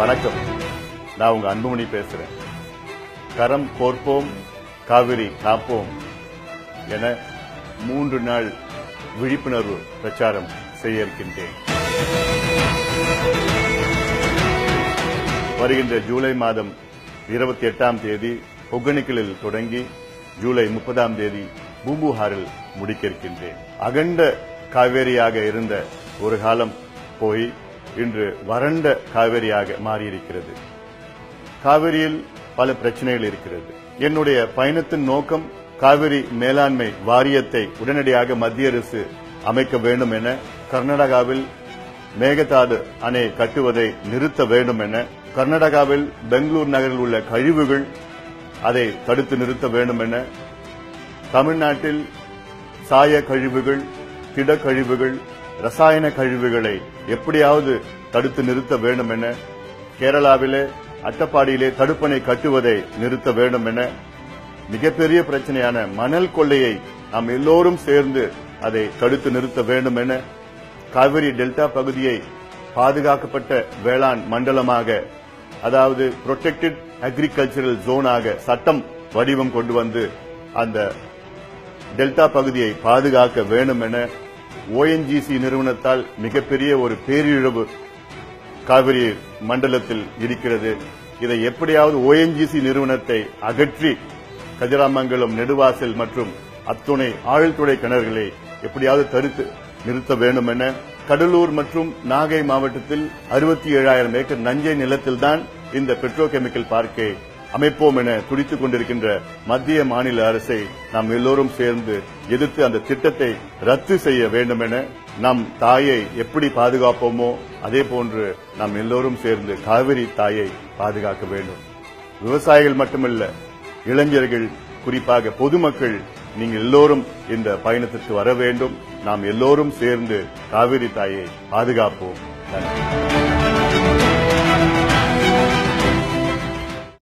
வணக்கம். நான் உங்க அன்புமணி பேசுறேன். கரம் கோர்ப்போம் காவிரி காப்போம் என மூன்று நாள் விழிப்புணர்வு பிரச்சாரம் செய்ய இருக்கின்றேன். வருகின்ற ஜூலை மாதம் இருபத்தி எட்டாம் தேதி ஒகனிக்கலில் தொடங்கி ஜூலை முப்பதாம் தேதி பூம்புகாரில் முடிக்க இருக்கின்றேன். அகண்ட காவேரியாக இருந்த ஒரு காலம் போய் இன்று வறண்ட காவேரியாக மாறியிருக்கிறது. காவிரியில் பல பிரச்சனைகள் இருக்கிறது. என்னுடைய பயணத்தின் நோக்கம் காவிரி மேலாண்மை வாரியத்தை உடனடியாக மத்திய அரசு அமைக்க வேண்டும் என கர்நாடகாவில் மேகதாது அணை கட்டுவதை நிறுத்த வேண்டும் என கர்நாடகாவில் பெங்களூர் நகரில் உள்ள கழிவுகள் அதை தடுத்து நிறுத்த வேண்டும் என தமிழ்நாட்டில் சாய கழிவுகள் திடக்கழிவுகள் ரசாயன கழிவுகளை எப்படியாவது தடுத்து நிறுத்த வேண்டும் என கேரளாவிலே அட்டப்பாடியிலே தடுப்பணை கட்டுவதை நிறுத்த வேண்டும் என மிகப்பெரிய பிரச்சனையான மணல் கொள்ளையை நாம் எல்லோரும் சேர்ந்து அதை தடுத்து நிறுத்த வேண்டும் என காவிரி டெல்டா பகுதியை பாதுகாக்கப்பட்ட வேளாண் மண்டலமாக அதாவது புரொடெக்டட் அக்ரிகல்ச்சரல் ஜோனாக சட்டம் வடிவம் கொண்டு வந்து அந்த டெல்டா பகுதியை பாதுகாக்க வேண்டும் என ஓஎன்ஜிசி நிறுவனத்தால் மிகப்பெரிய ஒரு பேரிழவு காவிரி மண்டலத்தில் இருக்கிறது. இதை எப்படியாவது ஓஎன்ஜிசி நிறுவனத்தை அகற்றி கதிராமங்கலம் நெடுவாசல் மற்றும் அத்துணை ஆழ்துறை கிணறுகளை எப்படியாவது தடுத்து நிறுத்த வேண்டும் என கடலூர் மற்றும் நாகை மாவட்டத்தில் அறுபத்தி ஏழாயிரம் ஏக்கர் நஞ்சை நிலத்தில்தான் இந்த பெட்ரோகெமிக்கல் பார்க்கை அமைப்போம் என துடித்துக் கொண்டிருக்கின்ற மத்திய மாநில அரசை நாம் எல்லோரும் சேர்ந்து எதிர்த்து அந்த திட்டத்தை ரத்து செய்ய வேண்டும் என நம் தாயை எப்படி பாதுகாப்போமோ அதே போன்று நாம் எல்லோரும் சேர்ந்து காவிரி தாயை பாதுகாக்க வேண்டும். விவசாயிகள் மட்டுமல்ல இளைஞர்கள் குறிப்பாக பொதுமக்கள் நீங்கள் எல்லோரும் இந்த பயணத்திற்கு வர வேண்டும். நாம் எல்லோரும் சேர்ந்து காவிரி தாயை பாதுகாப்போம். நன்றி.